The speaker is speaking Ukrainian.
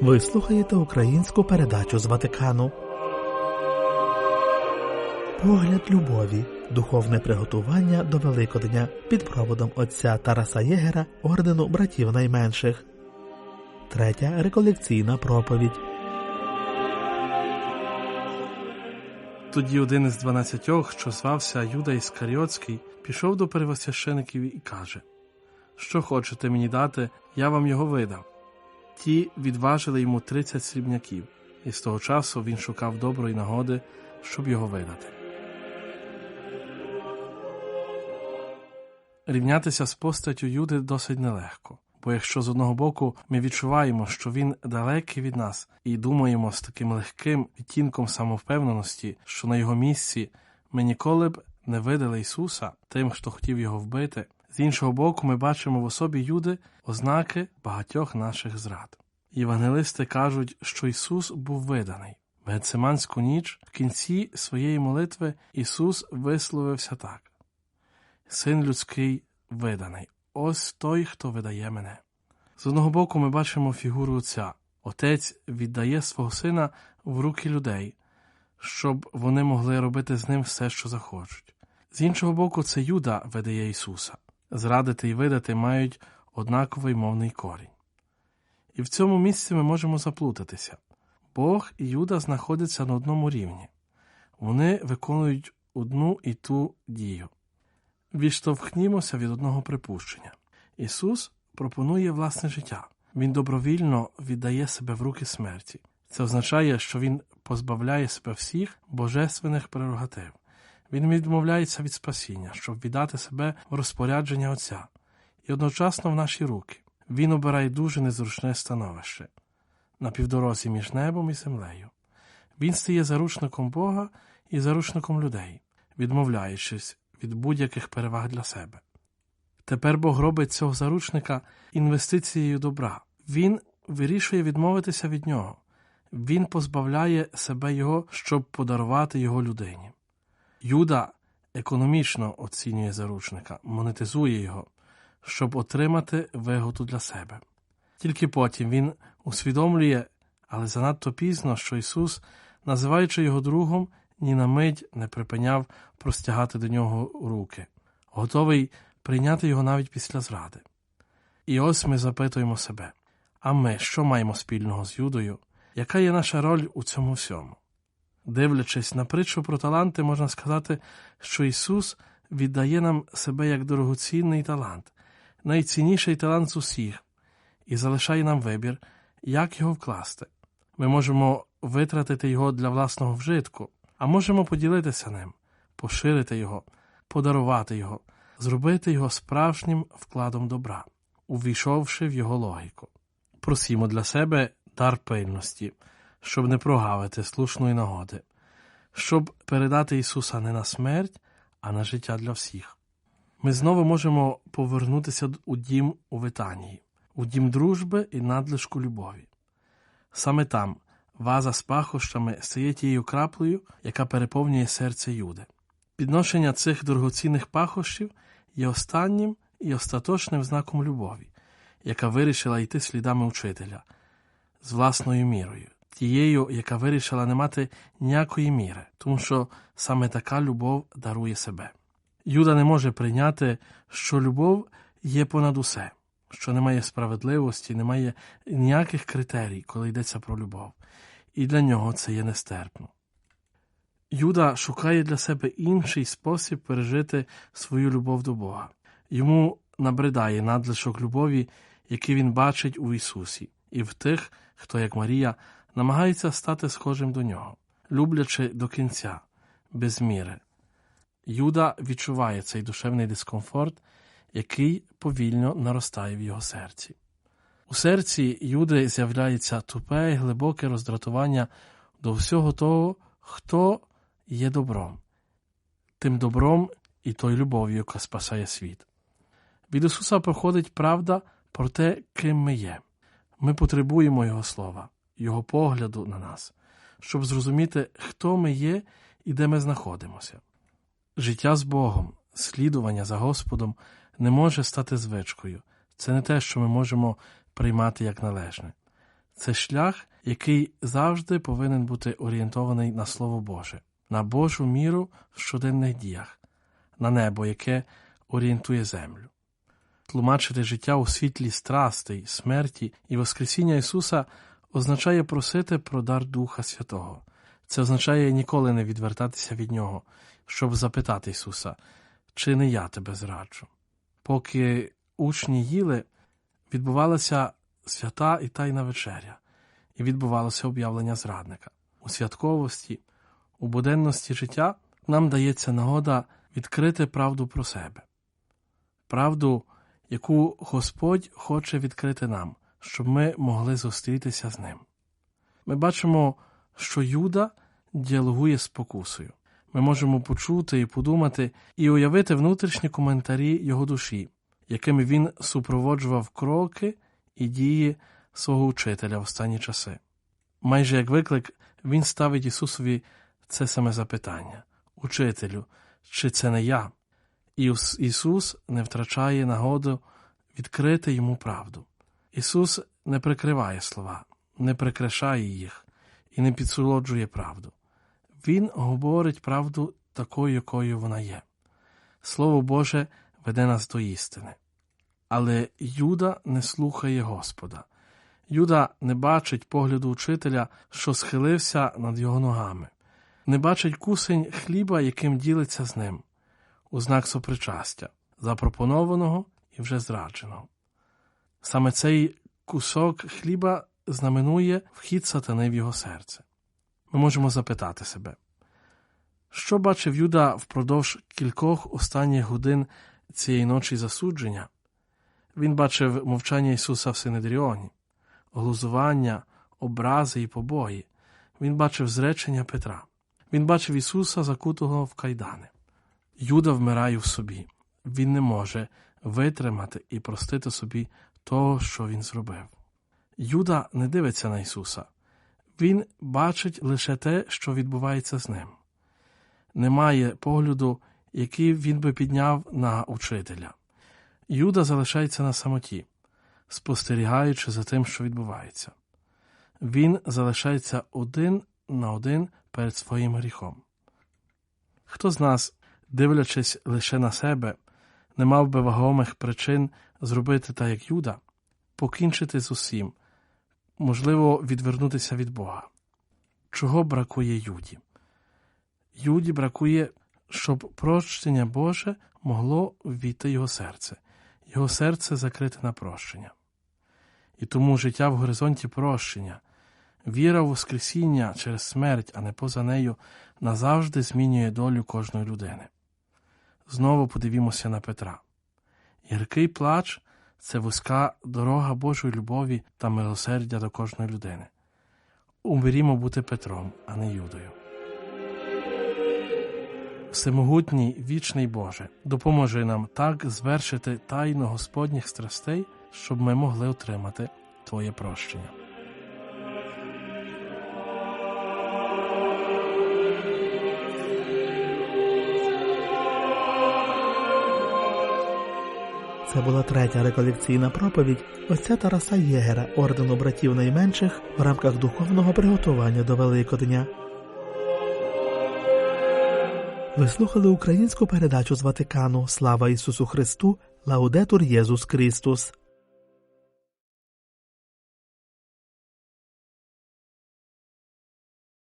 Ви слухаєте українську передачу з Ватикану. Погляд любові. Духовне приготування до Великодня під проводом отця Тараса Єгера ордену братів найменших. Третя реколекційна проповідь. Тоді один із дванадцятьох, що звався Юда Іскаріотський, пішов до первосвящеників і каже: Що хочете мені дати, я вам його видав. Ті відважили йому тридцять срібняків, і з того часу він шукав доброї нагоди, щоб його видати. Рівнятися з постаттю Юди досить нелегко, бо якщо з одного боку ми відчуваємо, що він далекий від нас, і думаємо з таким легким відтінком самовпевненості, що на його місці ми ніколи б не видали Ісуса тим, хто хотів його вбити, з іншого боку, ми бачимо в особі Юди ознаки багатьох наших зрад. Євангелисти кажуть, що Ісус був виданий. В Гециманську ніч в кінці своєї молитви Ісус висловився так. Син людський виданий. Ось той, хто видає мене. З одного боку, ми бачимо фігуру Отця. Отець віддає свого сина в руки людей, щоб вони могли робити з ним все, що захочуть. З іншого боку, це Юда видає Ісуса. Зрадити і видати мають однаковий мовний корінь. І в цьому місці ми можемо заплутатися. Бог і Юда знаходяться на одному рівні. Вони виконують одну і ту дію. Відштовхнімося від одного припущення. Ісус пропонує власне життя. Він добровільно віддає себе в руки смерті. Це означає, що Він позбавляє себе всіх божественних прерогатив. Він відмовляється від спасіння, щоб віддати себе в розпорядження Отця, і одночасно в наші руки. Він обирає дуже незручне становище на півдорозі між небом і землею. Він стає заручником Бога і заручником людей, відмовляючись від будь-яких переваг для себе. Тепер Бог робить цього заручника інвестицією добра. Він вирішує відмовитися від нього, він позбавляє себе його, щоб подарувати його людині. Юда економічно оцінює заручника, монетизує його, щоб отримати вигоду для себе. Тільки потім він усвідомлює, але занадто пізно, що Ісус, називаючи його другом, ні на мить не припиняв простягати до нього руки, готовий прийняти його навіть після зради. І ось ми запитуємо себе а ми що маємо спільного з Юдою? Яка є наша роль у цьому всьому? Дивлячись на притчу про таланти, можна сказати, що Ісус віддає нам себе як дорогоцінний талант, найцінніший талант з усіх, і залишає нам вибір, як його вкласти. Ми можемо витратити його для власного вжитку, а можемо поділитися ним, поширити його, подарувати його, зробити його справжнім вкладом добра, увійшовши в його логіку. Просімо для себе дар пильності, щоб не прогавити слушної нагоди, щоб передати Ісуса не на смерть, а на життя для всіх. Ми знову можемо повернутися у дім у Витанії, у дім дружби і надлишку любові. Саме там ваза з пахощами стає тією краплею, яка переповнює серце Юди. Підношення цих дорогоцінних пахощів є останнім і остаточним знаком любові, яка вирішила йти слідами учителя з власною мірою, тією, яка вирішила не мати ніякої міри, тому що саме така любов дарує себе. Юда не може прийняти, що любов є понад усе, що немає справедливості, немає ніяких критерій, коли йдеться про любов, і для нього це є нестерпно. Юда шукає для себе інший спосіб пережити свою любов до Бога. Йому набридає надлишок любові, який він бачить у Ісусі, і в тих, хто, як Марія, намагається стати схожим до нього, люблячи до кінця, без міри. Юда відчуває цей душевний дискомфорт, який повільно наростає в його серці. У серці Юди з'являється тупе і глибоке роздратування до всього того, хто є добром, тим добром і той любов'ю, яка спасає світ. Від Ісуса проходить правда про те, ким ми є. Ми потребуємо Його слова, Його погляду на нас, щоб зрозуміти, хто ми є і де ми знаходимося. Життя з Богом, слідування за Господом не може стати звичкою. Це не те, що ми можемо приймати як належне. Це шлях, який завжди повинен бути орієнтований на Слово Боже, на Божу міру в щоденних діях, на небо, яке орієнтує землю. Тлумачити життя у світлі страстей, смерті і Воскресіння Ісуса означає просити про дар Духа Святого. Це означає ніколи не відвертатися від Нього, щоб запитати Ісуса, чи не я тебе зраджу. Поки учні їли, відбувалася свята і тайна вечеря, і відбувалося об'явлення зрадника. У святковості, у буденності життя нам дається нагода відкрити правду про себе, правду, яку Господь хоче відкрити нам, щоб ми могли зустрітися з ним. Ми бачимо, що Юда діалогує з покусою. Ми можемо почути і подумати і уявити внутрішні коментарі його душі, якими він супроводжував кроки і дії свого учителя в останні часи. Майже як виклик, він ставить Ісусові це саме запитання Учителю, чи це не я? І Ісус не втрачає нагоду відкрити йому правду. Ісус не прикриває слова, не прикрашає їх і не підсолоджує правду. Він говорить правду такою, якою вона є. Слово Боже веде нас до істини. Але Юда не слухає Господа. Юда не бачить погляду учителя, що схилився над його ногами, не бачить кусень хліба, яким ділиться з ним, у знак сопричастя, запропонованого і вже зрадженого. Саме цей кусок хліба знаменує вхід сатани в його серце. Ми можемо запитати себе, що бачив Юда впродовж кількох останніх годин цієї ночі засудження? Він бачив мовчання Ісуса в Синедріоні, глузування, образи і побої. Він бачив зречення Петра. Він бачив Ісуса, закутого в кайдани. Юда вмирає в собі. Він не може витримати і простити собі того, що він зробив. Юда не дивиться на Ісуса, Він бачить лише те, що відбувається з ним. Немає погляду, який він би підняв на учителя. Юда залишається на самоті, спостерігаючи за тим, що відбувається. Він залишається один на один перед своїм гріхом. Хто з нас, дивлячись лише на себе, не мав би вагомих причин зробити так, як Юда, покінчити з усім, можливо, відвернутися від Бога. Чого бракує Юді? Юді бракує, щоб прощення Боже могло ввійти його серце, його серце закрите на прощення. І тому життя в горизонті прощення, віра в Воскресіння через смерть, а не поза нею, назавжди змінює долю кожної людини. Знову подивімося на Петра. Гіркий плач це вузька дорога Божої любові та милосердя до кожної людини. Умирімо бути Петром, а не Юдою. Всемогутній вічний Боже, допоможи нам так звершити тайну Господніх страстей, щоб ми могли отримати Твоє прощення. Це була третя реколекційна проповідь отця Тараса Єгера, ордену братів найменших в рамках духовного приготування до Великодня. Ви слухали українську передачу з Ватикану Слава Ісусу Христу, Лаудетур Єсус Христос.